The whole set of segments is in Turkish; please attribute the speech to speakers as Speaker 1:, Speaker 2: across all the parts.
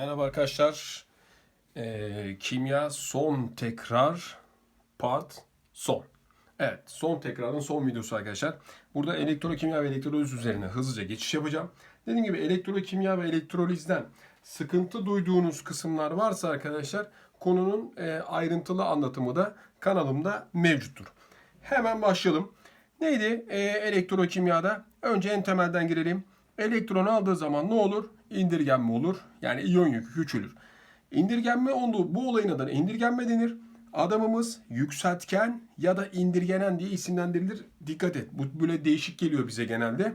Speaker 1: Merhaba arkadaşlar. Ee, kimya son tekrar part son. Evet son tekrarın son videosu arkadaşlar. Burada elektrokimya ve elektroliz üzerine hızlıca geçiş yapacağım. Dediğim gibi elektrokimya ve elektrolizden sıkıntı duyduğunuz kısımlar varsa arkadaşlar konunun e, ayrıntılı anlatımı da kanalımda mevcuttur. Hemen başlayalım. Neydi e, elektrokimyada? Önce en temelden girelim. Elektron aldığı zaman ne olur? İndirgenme olur. Yani iyon yükü küçülür. İndirgenme olduğu bu olayın adına indirgenme denir. Adamımız yükseltgen ya da indirgenen diye isimlendirilir. Dikkat et. Bu böyle değişik geliyor bize genelde.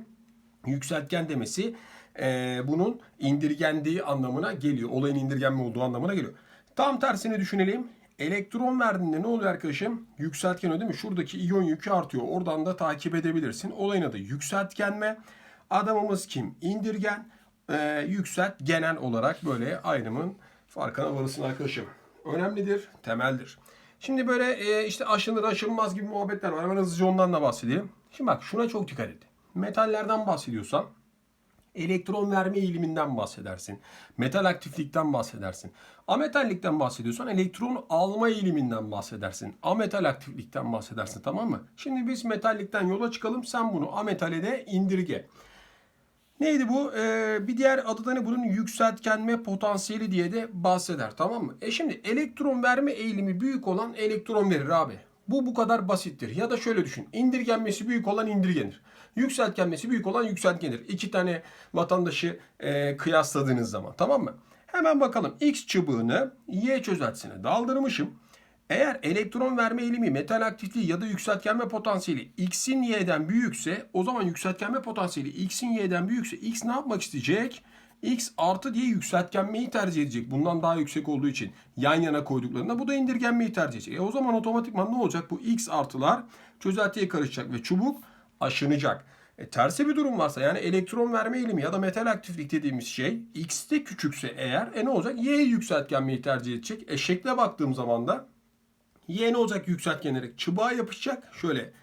Speaker 1: Yükseltgen demesi e, bunun indirgendiği anlamına geliyor. Olayın indirgenme olduğu anlamına geliyor. Tam tersini düşünelim. Elektron verdiğinde ne oluyor arkadaşım? Yükseltgen o değil mi? Şuradaki iyon yükü artıyor. Oradan da takip edebilirsin. Olayın adı yükseltgenme. Adamımız kim? İndirgen. E, yükselt genel olarak böyle ayrımın farkına varırsın arkadaşım. Önemlidir, temeldir. Şimdi böyle e, işte aşınır aşılmaz gibi muhabbetler var. Hemen hızlıca ondan da bahsedeyim. Şimdi bak şuna çok dikkat et. Metallerden bahsediyorsan elektron verme eğiliminden bahsedersin. Metal aktiflikten bahsedersin. Ametallikten bahsediyorsan elektron alma eğiliminden bahsedersin. Ametal aktiflikten bahsedersin tamam mı? Şimdi biz metallikten yola çıkalım. Sen bunu ametale de indirge. Neydi bu? Ee, bir diğer adı da ne bunun? Yükseltgenme potansiyeli diye de bahseder. Tamam mı? E şimdi elektron verme eğilimi büyük olan elektron verir abi. Bu bu kadar basittir. Ya da şöyle düşün. İndirgenmesi büyük olan indirgenir. Yükseltgenmesi büyük olan yükseltgenir. İki tane vatandaşı e, kıyasladığınız zaman. Tamam mı? Hemen bakalım. X çubuğunu Y çözeltisine daldırmışım. Eğer elektron verme eğilimi, metal aktifliği ya da yükseltgenme potansiyeli x'in y'den büyükse o zaman yükseltgenme potansiyeli x'in y'den büyükse x ne yapmak isteyecek? x artı diye yükseltgenmeyi tercih edecek. Bundan daha yüksek olduğu için yan yana koyduklarında bu da indirgenmeyi tercih edecek. E o zaman otomatikman ne olacak? Bu x artılar çözeltiye karışacak ve çubuk aşınacak. E, tersi bir durum varsa yani elektron verme eğilimi ya da metal aktiflik dediğimiz şey x'te küçükse eğer e ne olacak? Y yükseltgenmeyi tercih edecek. E şekle baktığım zaman da Y ne olacak yükseltgenerek? Çıbağa yapışacak. Şöyle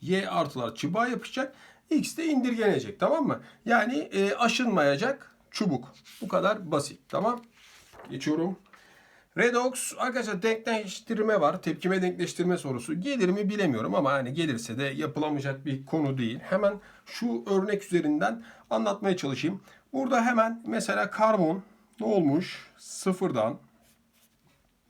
Speaker 1: Y artılar çıbağa yapışacak. X de indirgenecek. Tamam mı? Yani e, aşınmayacak çubuk. Bu kadar basit. Tamam. Geçiyorum. Redox arkadaşlar denkleştirme var. Tepkime denkleştirme sorusu. Gelir mi bilemiyorum ama hani gelirse de yapılamayacak bir konu değil. Hemen şu örnek üzerinden anlatmaya çalışayım. Burada hemen mesela karbon ne olmuş? Sıfırdan.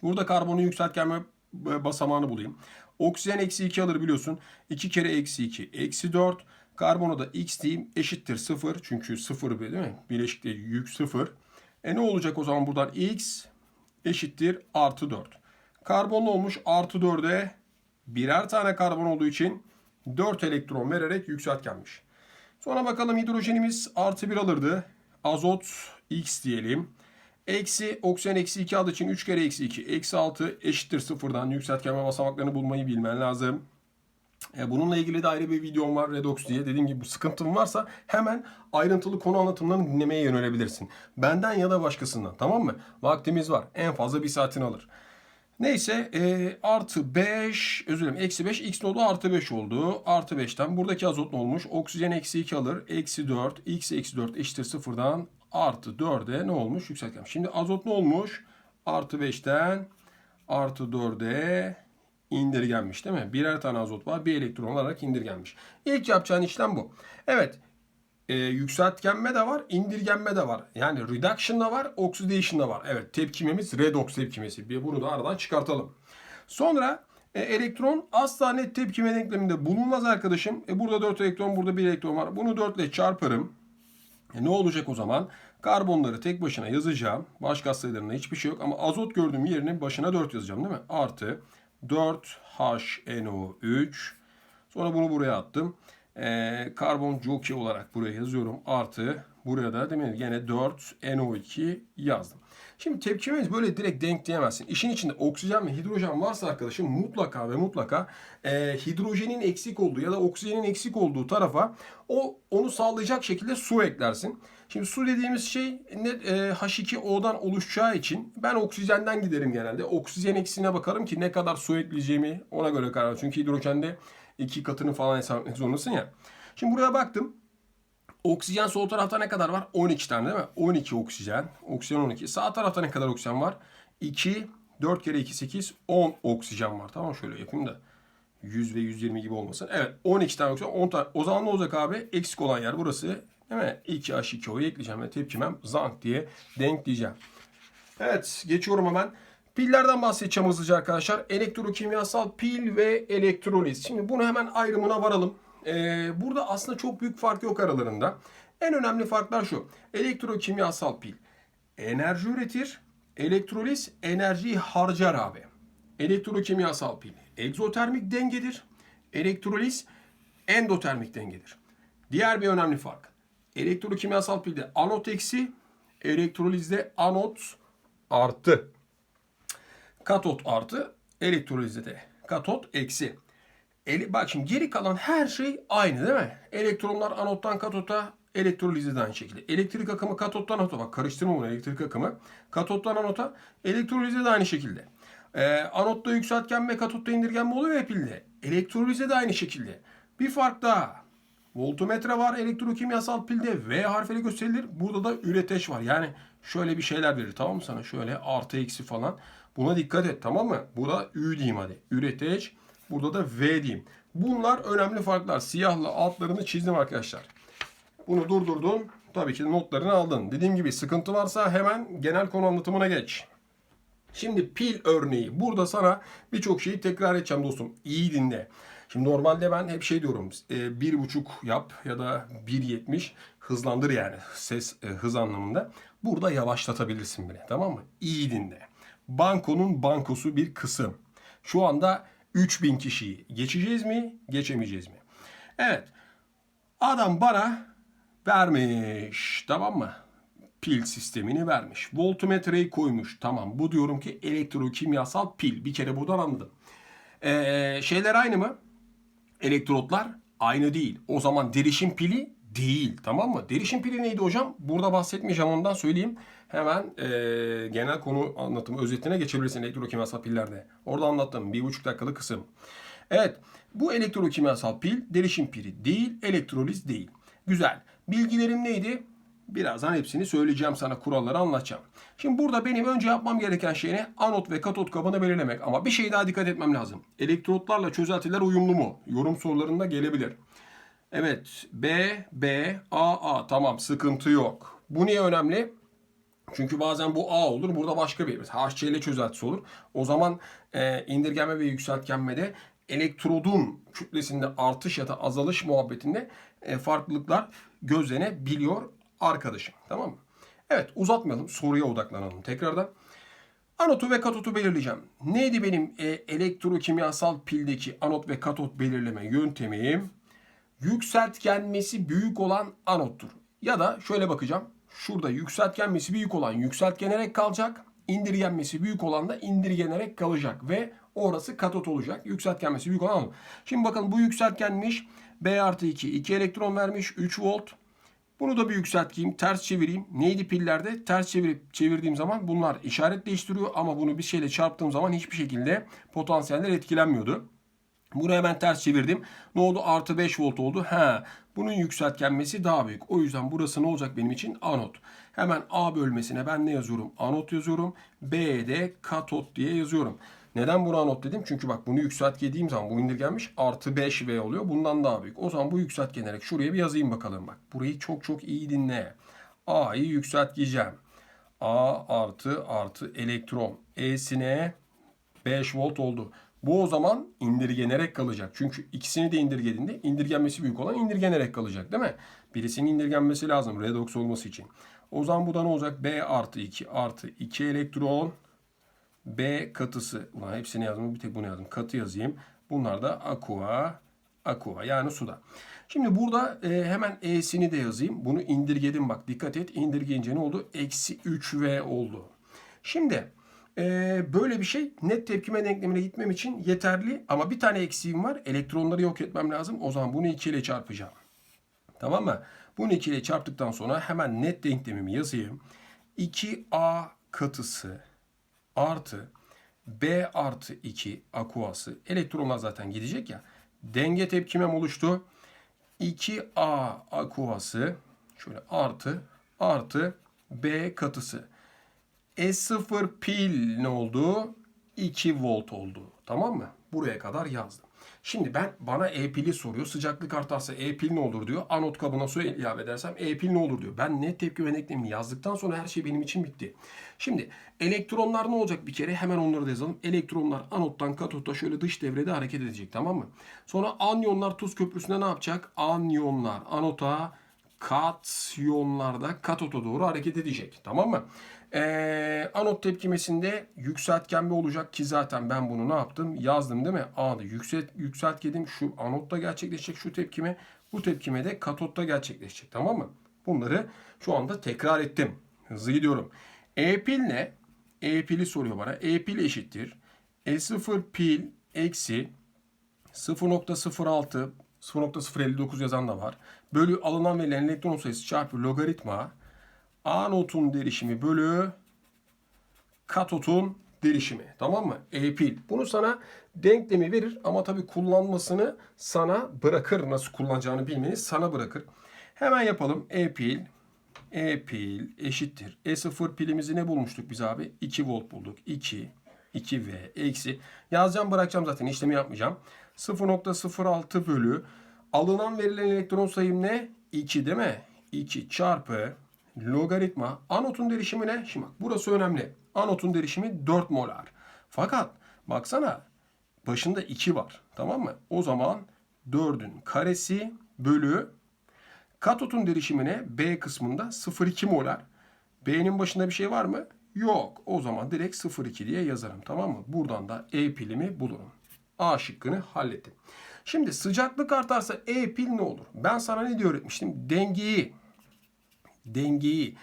Speaker 1: Burada karbonun yükseltgenme basamağını bulayım. Oksijen eksi 2 alır biliyorsun. 2 kere eksi 2 eksi 4. Karbona da x diyeyim eşittir 0. Çünkü 0 değil mi? Bileşikte yük 0. E ne olacak o zaman buradan x eşittir artı 4. Karbon olmuş? Artı 4'e birer tane karbon olduğu için 4 elektron vererek yükseltgenmiş. Sonra bakalım hidrojenimiz artı 1 alırdı. Azot x diyelim. Eksi oksijen eksi 2 aldığı için 3 kere eksi 2. Eksi 6 eşittir sıfırdan yükseltgenme basamaklarını bulmayı bilmen lazım. E, bununla ilgili de ayrı bir videom var Redox diye. Dediğim gibi bu sıkıntın varsa hemen ayrıntılı konu anlatımlarını dinlemeye yönelebilirsin. Benden ya da başkasından tamam mı? Vaktimiz var. En fazla bir saatini alır. Neyse e, artı 5 özür dilerim eksi 5 x ne oldu artı 5 oldu. Artı 5'ten buradaki azot ne olmuş? Oksijen eksi 2 alır. Eksi 4 x eksi 4 eşittir sıfırdan artı 4'e ne olmuş? Yükseltgen. Şimdi azot ne olmuş? Artı 5'ten artı 4'e indirgenmiş değil mi? Birer tane azot var. Bir elektron olarak indirgenmiş. İlk yapacağın işlem bu. Evet. E, yükseltgenme de var, indirgenme de var. Yani reduction da var, oxidation da var. Evet, tepkimemiz redox tepkimesi. Bir bunu da aradan çıkartalım. Sonra e, elektron asla net tepkime denkleminde bulunmaz arkadaşım. E, burada 4 elektron, burada 1 elektron var. Bunu 4 ile çarparım. E, ne olacak o zaman? Karbonları tek başına yazacağım. Başka sayılarında hiçbir şey yok. Ama azot gördüğüm yerine başına 4 yazacağım değil mi? Artı 4HNO3. Sonra bunu buraya attım. Ee, karbon jockey olarak buraya yazıyorum. Artı buraya da değil mi? Yine 4NO2 yazdım. Şimdi tepkimemiz böyle direkt denk diyemezsin. İşin içinde oksijen ve hidrojen varsa arkadaşım mutlaka ve mutlaka e, hidrojenin eksik olduğu ya da oksijenin eksik olduğu tarafa o onu sağlayacak şekilde su eklersin. Şimdi su dediğimiz şey ne, e, H2O'dan oluşacağı için ben oksijenden giderim genelde. Oksijen eksiğine bakarım ki ne kadar su ekleyeceğimi ona göre karar Çünkü hidrojende iki katını falan hesap etmek zorundasın ya. Şimdi buraya baktım. Oksijen sol tarafta ne kadar var? 12 tane değil mi? 12 oksijen. Oksijen 12. Sağ tarafta ne kadar oksijen var? 2, 4 kere 2, 8, 10 oksijen var. Tamam şöyle yapayım da. 100 ve 120 gibi olmasın. Evet 12 tane oksijen 10 tane. O zaman ne olacak abi? Eksik olan yer burası. Değil mi? 2H2O'yu ekleyeceğim ve tepkimem zank diye denkleyeceğim. Evet geçiyorum hemen. Pillerden bahsedeceğim hızlıca arkadaşlar. Elektrokimyasal pil ve elektroliz. Şimdi bunu hemen ayrımına varalım. Ee, burada aslında çok büyük fark yok aralarında. En önemli farklar şu. Elektrokimyasal pil enerji üretir. Elektroliz enerjiyi harcar abi. Elektrokimyasal pil egzotermik dengedir. Elektroliz endotermik dengedir. Diğer bir önemli fark. Elektrokimyasal pilde anot eksi, elektrolizde anot artı. Katot artı, elektrolizde de katot eksi. Ele, bak şimdi geri kalan her şey aynı değil mi? Elektronlar anottan katota, elektrolizde de aynı şekilde. Elektrik akımı katottan anota. Bak karıştırma bunu elektrik akımı. Katottan anota, elektrolizde de aynı şekilde. Ee, anotta yükseltgen ve katotta indirgenme oluyor pilde. Elektrolize de aynı şekilde. Bir fark daha. Voltmetre var elektrokimyasal pilde V harfiyle gösterilir. Burada da üreteç var. Yani şöyle bir şeyler verir tamam mı sana? Şöyle artı eksi falan. Buna dikkat et tamam mı? Burada Ü diyeyim hadi. Üreteç. Burada da V diyeyim. Bunlar önemli farklar. Siyahla altlarını çizdim arkadaşlar. Bunu durdurdun. Tabii ki notlarını aldın. Dediğim gibi sıkıntı varsa hemen genel konu anlatımına geç. Şimdi pil örneği. Burada sana birçok şeyi tekrar edeceğim dostum. İyi dinle. Şimdi normalde ben hep şey diyorum. E, bir buçuk yap ya da 1.70 hızlandır yani ses e, hız anlamında. Burada yavaşlatabilirsin bile tamam mı? İyi dinle. Bankonun bankosu bir kısım. Şu anda 3000 kişiyi geçeceğiz mi? Geçemeyeceğiz mi? Evet. Adam bana vermiş. Tamam mı? Pil sistemini vermiş. Voltmetreyi koymuş. Tamam. Bu diyorum ki elektrokimyasal pil. Bir kere buradan anladım. Ee, şeyler aynı mı? Elektrotlar aynı değil. O zaman derişim pili değil. Tamam mı? Derişim pili neydi hocam? Burada bahsetmeyeceğim ondan söyleyeyim. Hemen e, genel konu anlatımı özetine geçebilirsin elektrokimyasal pillerde. Orada anlattım. Bir buçuk dakikalık kısım. Evet. Bu elektrokimyasal pil derişim pili değil. Elektroliz değil. Güzel. Bilgilerim neydi? Birazdan hepsini söyleyeceğim sana kuralları anlatacağım. Şimdi burada benim önce yapmam gereken şey ne? Anot ve katot kabını belirlemek. Ama bir şey daha dikkat etmem lazım. Elektrotlarla çözeltiler uyumlu mu? Yorum sorularında gelebilir. Evet. B, B, A, A. Tamam sıkıntı yok. Bu niye önemli? Çünkü bazen bu A olur. Burada başka bir. HCl çözeltisi olur. O zaman e, indirgenme ve yükseltgenmede elektrodun kütlesinde artış ya da azalış muhabbetinde e, farklılıklar gözlenebiliyor arkadaşım. Tamam mı? Evet uzatmayalım. Soruya odaklanalım tekrardan. Anotu ve katotu belirleyeceğim. Neydi benim e, elektrokimyasal pildeki anot ve katot belirleme yöntemim? Yükseltgenmesi büyük olan anottur. Ya da şöyle bakacağım. Şurada yükseltgenmesi büyük olan yükseltgenerek kalacak. İndirgenmesi büyük olan da indirgenerek kalacak. Ve orası katot olacak. Yükseltgenmesi büyük olan anot. Şimdi bakın bu yükseltgenmiş. B artı 2. 2 elektron vermiş. 3 volt. Bunu da bir yükselteyim, ters çevireyim. Neydi pillerde? Ters çevirip çevirdiğim zaman bunlar işaret değiştiriyor ama bunu bir şeyle çarptığım zaman hiçbir şekilde potansiyeller etkilenmiyordu. Bunu hemen ters çevirdim. Ne oldu? Artı 5 volt oldu. Ha, bunun yükseltgenmesi daha büyük. O yüzden burası ne olacak benim için? Anot. Hemen A bölmesine ben ne yazıyorum? Anot yazıyorum. B'ye de katot diye yazıyorum. Neden buna anot dedim? Çünkü bak bunu yükseltgediğim zaman bu indirgenmiş artı 5V oluyor. Bundan daha büyük. O zaman bu yükseltgenerek şuraya bir yazayım bakalım bak. Burayı çok çok iyi dinle. A'yı yükseltgeyeceğim. A artı artı elektron. E'sine 5 volt oldu. Bu o zaman indirgenerek kalacak. Çünkü ikisini de indirgediğinde indirgenmesi büyük olan indirgenerek kalacak değil mi? Birisinin indirgenmesi lazım redoks olması için. O zaman bu da ne olacak? B artı 2 artı 2 elektron B katısı. Ulan hepsini yazdım. Bir tek bunu yazdım. Katı yazayım. Bunlar da aqua. Aqua yani suda. Şimdi burada e, hemen E'sini de yazayım. Bunu indirgedim bak. Dikkat et. İndirgeyince ne oldu? Eksi 3V oldu. Şimdi e, böyle bir şey net tepkime denklemine gitmem için yeterli. Ama bir tane eksiğim var. Elektronları yok etmem lazım. O zaman bunu 2 ile çarpacağım. Tamam mı? Bunu 2 ile çarptıktan sonra hemen net denklemimi yazayım. 2A katısı artı B artı 2 akuası. Elektronlar zaten gidecek ya. Denge tepkimem oluştu. 2A akuası Şöyle artı artı B katısı. S0 pil ne oldu? 2 volt oldu. Tamam mı? Buraya kadar yazdım. Şimdi ben bana E pili soruyor. Sıcaklık artarsa E pil ne olur diyor. Anot kabına su ilave edersem E pil ne olur diyor. Ben net tepki ve denklemini yazdıktan sonra her şey benim için bitti. Şimdi elektronlar ne olacak bir kere? Hemen onları da yazalım. Elektronlar anottan katota şöyle dış devrede hareket edecek. Tamam mı? Sonra anyonlar tuz köprüsünde ne yapacak? Anyonlar anota katyonlarda katota doğru hareket edecek. Tamam mı? Ee, anot tepkimesinde yükseltgenme olacak ki zaten ben bunu ne yaptım? Yazdım değil mi? A'da yükselt, yükseltgedim. Şu anotta gerçekleşecek şu tepkime. Bu tepkime de katotta gerçekleşecek. Tamam mı? Bunları şu anda tekrar ettim. Hızlı gidiyorum. E pil ne? E pili soruyor bana. E pil eşittir. E0 pil eksi 0.06 0.059 yazan da var. Bölü alınan verilen elektron sayısı çarpı logaritma anotun derişimi bölü katotun derişimi. Tamam mı? E pil. Bunu sana denklemi verir ama tabii kullanmasını sana bırakır. Nasıl kullanacağını bilmeni sana bırakır. Hemen yapalım. E pil E pil eşittir. E0 pilimizi ne bulmuştuk biz abi? 2 volt bulduk. 2 2V eksi. Yazacağım bırakacağım zaten işlemi yapmayacağım. 0.06 bölü alınan verilen elektron sayım ne? 2 değil mi? 2 çarpı logaritma anotun derişimi ne? Şimdi bak burası önemli. Anotun derişimi 4 molar. Fakat baksana başında 2 var. Tamam mı? O zaman 4'ün karesi bölü katotun derişimi ne? B kısmında 0,2 molar. B'nin başında bir şey var mı? Yok. O zaman direkt 0,2 diye yazarım. Tamam mı? Buradan da E pilimi bulurum. A şıkkını hallettim. Şimdi sıcaklık artarsa E pil ne olur? Ben sana ne diye öğretmiştim? Dengeyi dengeyi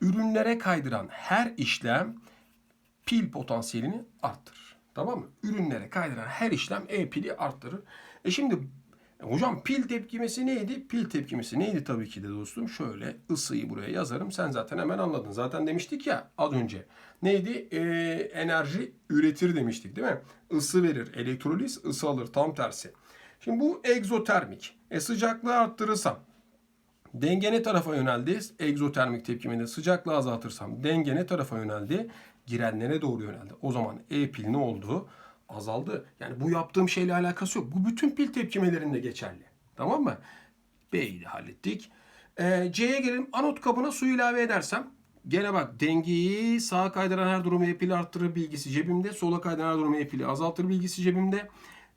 Speaker 1: ürünlere kaydıran her işlem pil potansiyelini arttırır. Tamam mı? Ürünlere kaydıran her işlem E pili arttırır. E şimdi e hocam pil tepkimesi neydi? Pil tepkimesi neydi tabii ki de dostum? Şöyle ısıyı buraya yazarım. Sen zaten hemen anladın. Zaten demiştik ya az önce. Neydi? Ee, enerji üretir demiştik değil mi? Isı verir. Elektroliz ısı alır. Tam tersi. Şimdi bu egzotermik. E sıcaklığı arttırırsam Denge ne tarafa yöneldi? Egzotermik tepkimede sıcaklığı azaltırsam denge ne tarafa yöneldi? Girenlere doğru yöneldi. O zaman E pil ne oldu? Azaldı. Yani bu yaptığım şeyle alakası yok. Bu bütün pil tepkimelerinde geçerli. Tamam mı? B'yi de hallettik. Ee, C'ye gelelim. Anot kabına su ilave edersem Gene bak dengeyi sağa kaydıran her durum E pili arttırır bilgisi cebimde. Sola kaydıran her durum E pili azaltır bilgisi cebimde.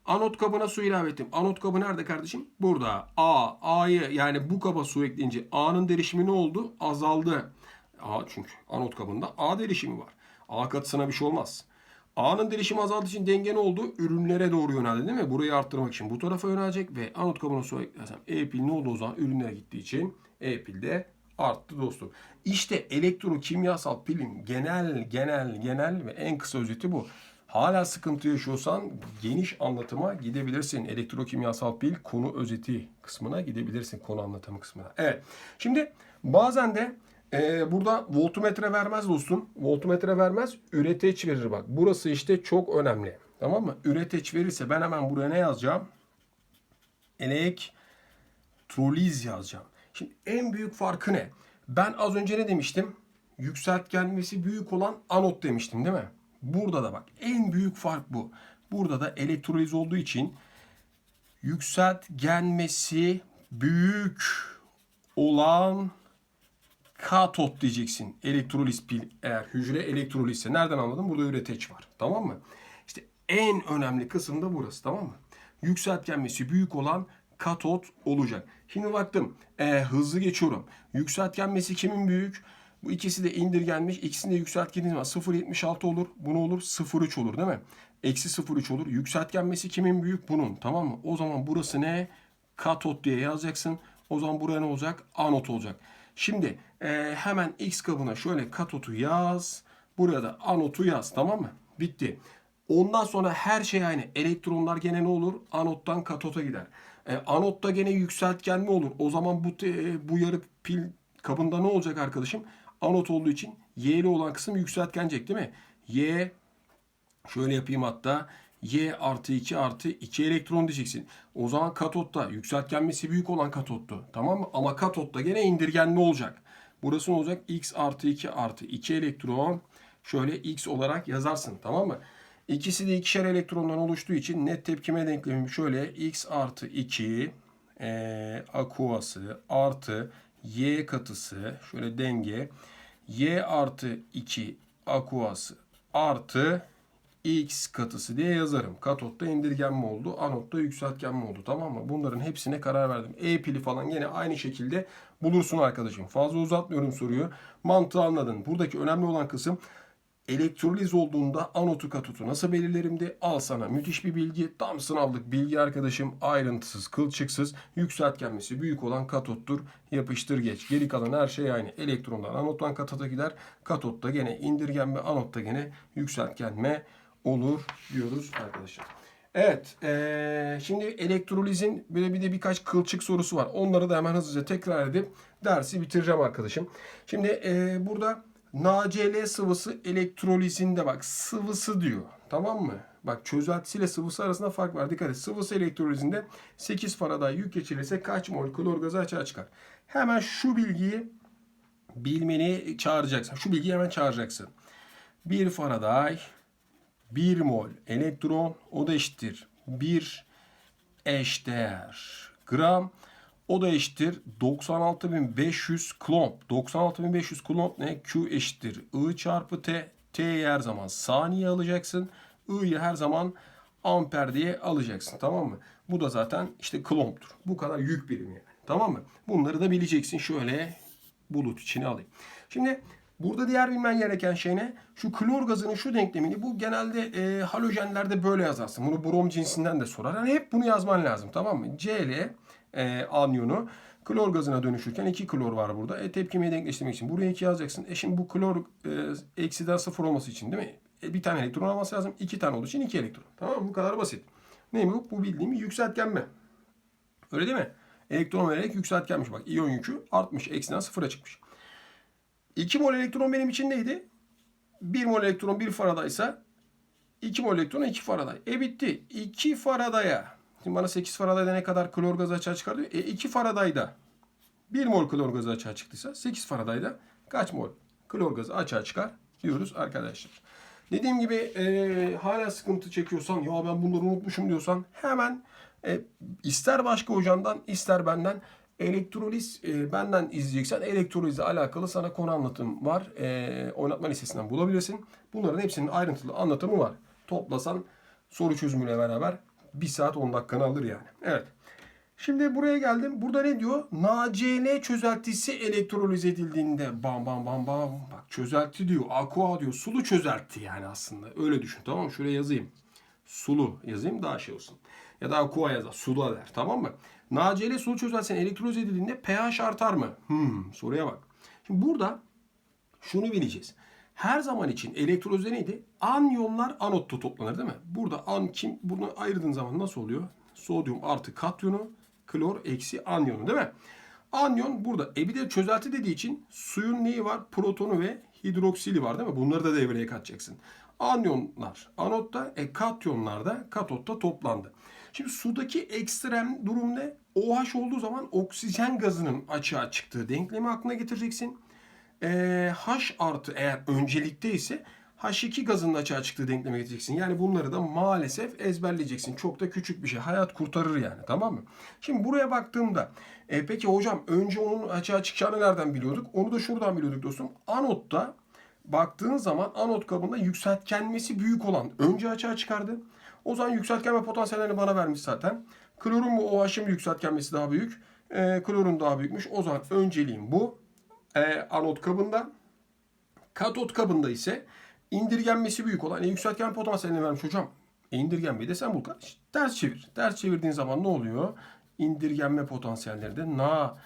Speaker 1: Anot kabına su ilave ettim. Anot kabı nerede kardeşim? Burada. A. A'yı yani bu kaba su ekleyince A'nın derişimi ne oldu? Azaldı. A çünkü anot kabında A derişimi var. A katısına bir şey olmaz. A'nın derişimi azaldığı için denge ne oldu? Ürünlere doğru yöneldi değil mi? Burayı arttırmak için bu tarafa yönelecek ve anot kabına su eklersem E pil ne oldu o zaman? Ürünlere gittiği için E pil de arttı dostum. İşte elektrokimyasal pilin genel genel genel ve en kısa özeti bu. Hala sıkıntı yaşıyorsan geniş anlatıma gidebilirsin. Elektrokimyasal pil konu özeti kısmına gidebilirsin. Konu anlatımı kısmına. Evet. Şimdi bazen de e, burada voltmetre vermez dostum. Voltmetre vermez. Üreteç verir bak. Burası işte çok önemli. Tamam mı? Üreteç verirse ben hemen buraya ne yazacağım? Elektroliz yazacağım. Şimdi en büyük farkı ne? Ben az önce ne demiştim? Yükseltgenmesi büyük olan anot demiştim değil mi? Burada da bak en büyük fark bu. Burada da elektroliz olduğu için yükseltgenmesi büyük olan katot diyeceksin. Elektroliz pil eğer hücre elektrolizse. Nereden anladın? Burada üreteç var. Tamam mı? İşte en önemli kısım da burası. Tamam mı? Yükseltgenmesi büyük olan katot olacak. Şimdi baktım. E, hızlı geçiyorum. Yükseltgenmesi kimin büyük? Bu ikisi de indirgenmiş. İkisini de yükseltgeniz var. 0.76 olur. Bunu olur. 0.3 olur değil mi? Eksi 0.3 olur. Yükseltgenmesi kimin büyük? Bunun. Tamam mı? O zaman burası ne? Katot diye yazacaksın. O zaman buraya ne olacak? Anot olacak. Şimdi e, hemen X kabına şöyle katotu yaz. Buraya da anotu yaz. Tamam mı? Bitti. Ondan sonra her şey aynı. Elektronlar gene ne olur? Anottan katota gider. E, anotta gene yükseltgenme olur. O zaman bu e, bu yarık pil kabında ne olacak arkadaşım? Anot olduğu için Y'li olan kısım yükseltgenecek değil mi? Y şöyle yapayım hatta. Y artı 2 artı 2 elektron diyeceksin. O zaman katotta yükseltgenmesi büyük olan katottu. Tamam mı? Ama katotta gene indirgenme olacak. Burası ne olacak? X artı 2 artı 2 elektron. Şöyle X olarak yazarsın. Tamam mı? İkisi de ikişer elektrondan oluştuğu için net tepkime denklemim şöyle. X artı 2 eee aquası artı Y katısı şöyle denge. Y artı 2 aquası artı X katısı diye yazarım. Katotta indirgenme oldu. Anotta yükseltgenme oldu. Tamam mı? Bunların hepsine karar verdim. E pili falan yine aynı şekilde bulursun arkadaşım. Fazla uzatmıyorum soruyu. Mantığı anladın. Buradaki önemli olan kısım elektroliz olduğunda anotu katotu nasıl belirlerimdi? Al sana müthiş bir bilgi. Tam sınavlık bilgi arkadaşım. Ayrıntısız, kılçıksız. Yükseltgenmesi büyük olan katottur. Yapıştır geç. Geri kalan her şey aynı. Elektronlar anottan katota gider. Katotta gene indirgenme, anotta gene yükseltgenme olur diyoruz arkadaşlar. Evet, eee, şimdi elektrolizin böyle bir de birkaç kılçık sorusu var. Onları da hemen hızlıca tekrar edip dersi bitireceğim arkadaşım. Şimdi eee, burada NaCl sıvısı elektrolizinde bak sıvısı diyor. Tamam mı? Bak çözeltisiyle sıvısı arasında fark var. Dikkat et. Sıvısı elektrolizinde 8 Faraday yük geçirirse kaç mol klor gazı açığa çıkar? Hemen şu bilgiyi bilmeni çağıracaksın. Şu bilgiyi hemen çağıracaksın. 1 Faraday 1 mol elektron o da eşittir 1 eşdeğer gram o da eşittir 96.500 klomp. 96.500 klomp ne? Q eşittir I çarpı T. T'yi her zaman saniye alacaksın. I'yi her zaman amper diye alacaksın. Tamam mı? Bu da zaten işte klomptur. Bu kadar yük birimi yani. Tamam mı? Bunları da bileceksin. Şöyle bulut içine alayım. Şimdi burada diğer bilmen gereken şey ne? Şu klor gazının şu denklemini bu genelde e, halojenlerde böyle yazarsın. Bunu brom cinsinden de sorar. Yani hep bunu yazman lazım tamam mı? Cl e, anyonu klor gazına dönüşürken 2 klor var burada. E, tepkimeyi denkleştirmek için buraya 2 yazacaksın. E şimdi bu klor e, eksiden 0 olması için değil mi? E, bir tane elektron alması lazım. 2 tane olduğu için 2 elektron. Tamam mı? Bu kadar basit. Neymiş bu? Bu bildiğim bir yükseltgenme. Öyle değil mi? Elektron vererek yükseltgenmiş. Bak iyon yükü artmış. Eksiden sıfıra çıkmış. 2 mol elektron benim için neydi? 1 mol elektron 1 Faraday ise 2 mol elektron 2 Faraday. E bitti. 2 Faraday'a. Şimdi bana 8 Faraday'da ne kadar klor gazı açığa çıkar diyor. E 2 Faraday'da 1 mol klor gazı açığa çıktıysa 8 Faraday'da kaç mol klor gazı açığa çıkar diyoruz arkadaşlar. Dediğim gibi e, hala sıkıntı çekiyorsan ya ben bunları unutmuşum diyorsan hemen e, ister başka hocandan ister benden elektroliz e, benden izleyeceksen elektrolizle alakalı sana konu anlatım var. E, oynatma listesinden bulabilirsin. Bunların hepsinin ayrıntılı anlatımı var. Toplasan soru çözümüyle beraber 1 saat 10 dakikanı alır yani. Evet. Şimdi buraya geldim. Burada ne diyor? NaCl çözeltisi elektroliz edildiğinde bam bam bam bam. Bak çözelti diyor. Aqua diyor. Sulu çözelti yani aslında. Öyle düşün tamam mı? Şuraya yazayım. Sulu yazayım daha şey olsun. Ya da aqua yazar. Sulu der. Tamam mı? NaCl sulu çözeltisine elektroliz edildiğinde pH artar mı? Hmm, soruya bak. Şimdi burada şunu bileceğiz. Her zaman için elektrolizde neydi? Anyonlar anotta toplanır değil mi? Burada an kim bunu ayırdığın zaman nasıl oluyor? Sodyum artı katyonu, klor eksi anyonu değil mi? Anyon burada. E de çözelti dediği için suyun neyi var? Protonu ve hidroksili var değil mi? Bunları da devreye katacaksın. Anyonlar anotta, e katyonlar da katotta toplandı. Şimdi sudaki ekstrem durum ne? OH olduğu zaman oksijen gazının açığa çıktığı denklemi aklına getireceksin. Ee, H artı eğer öncelikte ise H2 gazının açığa çıktığı denkleme getireceksin. Yani bunları da maalesef ezberleyeceksin. Çok da küçük bir şey. Hayat kurtarır yani. Tamam mı? Şimdi buraya baktığımda e, peki hocam önce onun açığa çıkacağını nereden biliyorduk? Onu da şuradan biliyorduk dostum. Anotta baktığın zaman anot kabında yükseltgenmesi büyük olan önce açığa çıkardı. O zaman yükseltgenme potansiyellerini bana vermiş zaten. Klorun mu OH'ın yükseltgenmesi daha büyük. E, klorun daha büyükmüş. O zaman önceliğim bu. E, anot kabında. Katot kabında ise indirgenmesi büyük olan e, yükseltgen potansiyelini vermiş hocam. E, indirgenmeyi de sen bul kardeş. Ters çevir. Ters çevirdiğin zaman ne oluyor? İndirgenme potansiyelleri de Na,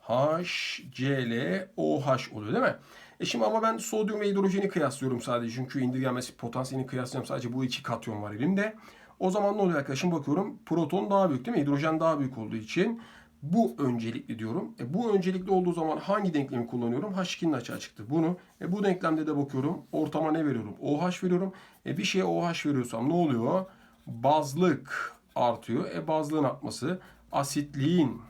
Speaker 1: H, Cl, OH oluyor değil mi? E şimdi ama ben sodyum ve hidrojeni kıyaslıyorum sadece. Çünkü indirgenmesi potansiyelini kıyaslıyorum. Sadece bu iki katyon var elimde. O zaman ne oluyor arkadaşım? Bakıyorum proton daha büyük değil mi? Hidrojen daha büyük olduğu için bu öncelikli diyorum. E, bu öncelikli olduğu zaman hangi denklemi kullanıyorum? H2'nin açığa çıktı. Bunu e, bu denklemde de bakıyorum. Ortama ne veriyorum? OH veriyorum. E, bir şeye OH veriyorsam ne oluyor? bazlık artıyor. E bazlığın artması asitliğin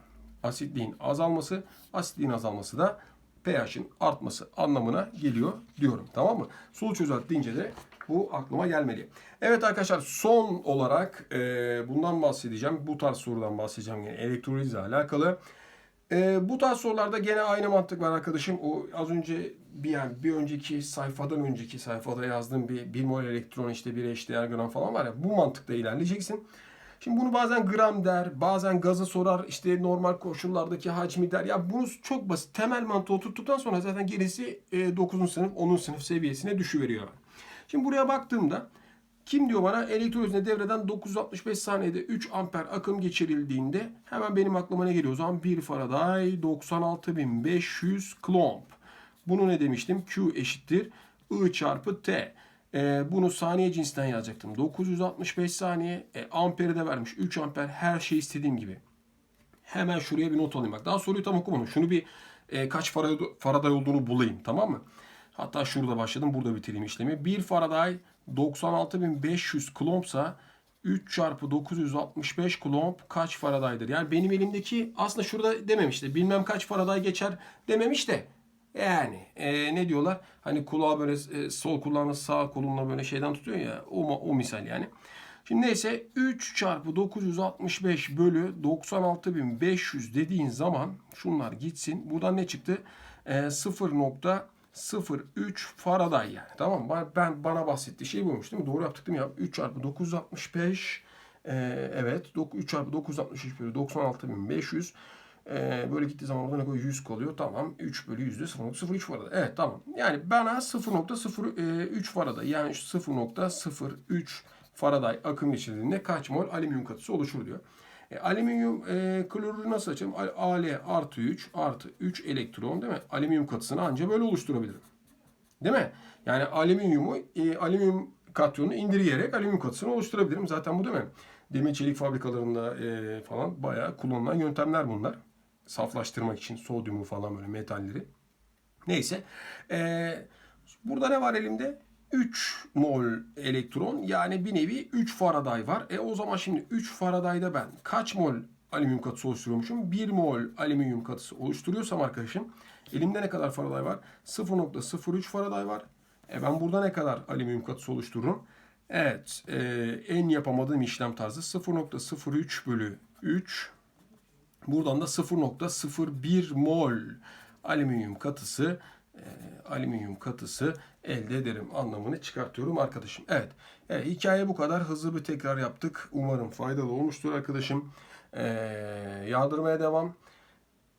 Speaker 1: asitliğin azalması, asitliğin azalması da pH'in artması anlamına geliyor diyorum. Tamam mı? Sulu çözelti deyince de bu aklıma gelmeli. Evet arkadaşlar son olarak e, bundan bahsedeceğim. Bu tarz sorudan bahsedeceğim. Yani elektrolizle alakalı. E, bu tarz sorularda gene aynı mantık var arkadaşım. O az önce bir yani bir önceki sayfadan önceki sayfada yazdığım bir 1 mol elektron işte bir eşdeğer gram falan var ya bu mantıkta ilerleyeceksin. Şimdi bunu bazen gram der, bazen gazı sorar, işte normal koşullardaki hacmi der. Ya bunu çok basit. Temel mantığı oturttuktan sonra zaten gerisi e, 9. sınıf, 10. sınıf seviyesine düşüveriyor. Şimdi buraya baktığımda kim diyor bana elektrolizine devreden 965 saniyede 3 amper akım geçirildiğinde hemen benim aklıma ne geliyor? O zaman 1 Faraday 96500 klomp. Bunu ne demiştim? Q eşittir I çarpı T. Ee, bunu saniye cinsinden yazacaktım. 965 saniye. E, amperi de vermiş. 3 amper her şey istediğim gibi. Hemen şuraya bir not alayım. Bak daha soruyu tam okumadım. Şunu bir e, kaç Faraday olduğunu bulayım. Tamam mı? Hatta şurada başladım. Burada bitireyim işlemi. 1 Faraday 96500 klompsa 3 çarpı 965 klomp kaç Faraday'dır? Yani benim elimdeki aslında şurada dememişti. Bilmem kaç Faraday geçer dememiş de yani e, ne diyorlar? Hani kulağı böyle e, sol kulağını sağ kolunla böyle şeyden tutuyor ya. O, o misal yani. Şimdi neyse 3 çarpı 965 bölü 96500 dediğin zaman şunlar gitsin. Buradan ne çıktı? E, 0.03 Faraday yani. Tamam mı? Ben, bana bahsettiği şey buymuş değil mi? Doğru yaptık değil mi ya? 3 çarpı 965 e, evet 3 çarpı 963 bölü 96500 ee, böyle gittiği zaman orada ne koyuyor? 100 kalıyor. Tamam. 3 bölü yüzde 0.03 farada. Evet tamam. Yani bana 0.03 farada yani 0.03 Faraday akım geçirdiğinde kaç mol alüminyum katısı oluşur diyor. E, alüminyum e, klorürü nasıl açalım? Al artı 3 artı 3 elektron değil mi? Alüminyum katısını ancak böyle oluşturabilirim. Değil mi? Yani alüminyumu, e, alüminyum katyonu indirgeyerek alüminyum katısını oluşturabilirim. Zaten bu değil mi? Demir çelik fabrikalarında e, falan bayağı kullanılan yöntemler bunlar saflaştırmak için sodyumu falan böyle metalleri. Neyse. Ee, burada ne var elimde? 3 mol elektron yani bir nevi 3 Faraday var. E o zaman şimdi 3 Faraday'da ben kaç mol alüminyum katısı oluşturuyormuşum? 1 mol alüminyum katısı oluşturuyorsam arkadaşım elimde ne kadar Faraday var? 0.03 Faraday var. E ben burada ne kadar alüminyum katısı oluştururum? Evet, e, en yapamadığım işlem tarzı 0.03 bölü 3 Buradan da 0.01 mol alüminyum katısı e, alüminyum katısı elde ederim anlamını çıkartıyorum arkadaşım. Evet, evet hikaye bu kadar. Hızlı bir tekrar yaptık. Umarım faydalı olmuştur arkadaşım. E, yağdırmaya devam.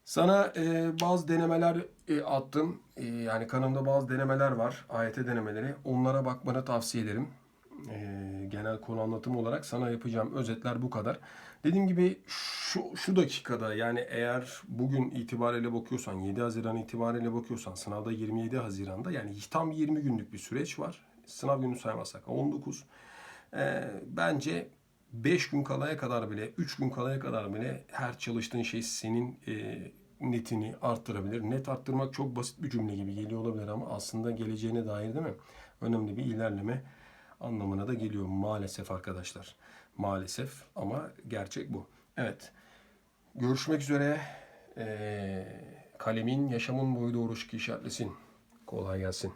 Speaker 1: Sana e, bazı denemeler e, attım. E, yani kanalımda bazı denemeler var. AYT denemeleri. Onlara bakmanı tavsiye ederim. E, genel konu anlatım olarak sana yapacağım özetler bu kadar. Dediğim gibi şu, şu dakikada yani eğer bugün itibariyle bakıyorsan 7 Haziran itibariyle bakıyorsan sınavda 27 Haziran'da yani tam 20 günlük bir süreç var. Sınav günü saymazsak 19. Ee, bence 5 gün kalaya kadar bile 3 gün kalaya kadar bile her çalıştığın şey senin e, netini arttırabilir. Net arttırmak çok basit bir cümle gibi geliyor olabilir ama aslında geleceğine dair değil mi? Önemli bir ilerleme anlamına da geliyor maalesef arkadaşlar. Maalesef ama gerçek bu. Evet. Görüşmek üzere. Ee, kalemin yaşamın boyu doğru işaretlesin. Kolay gelsin.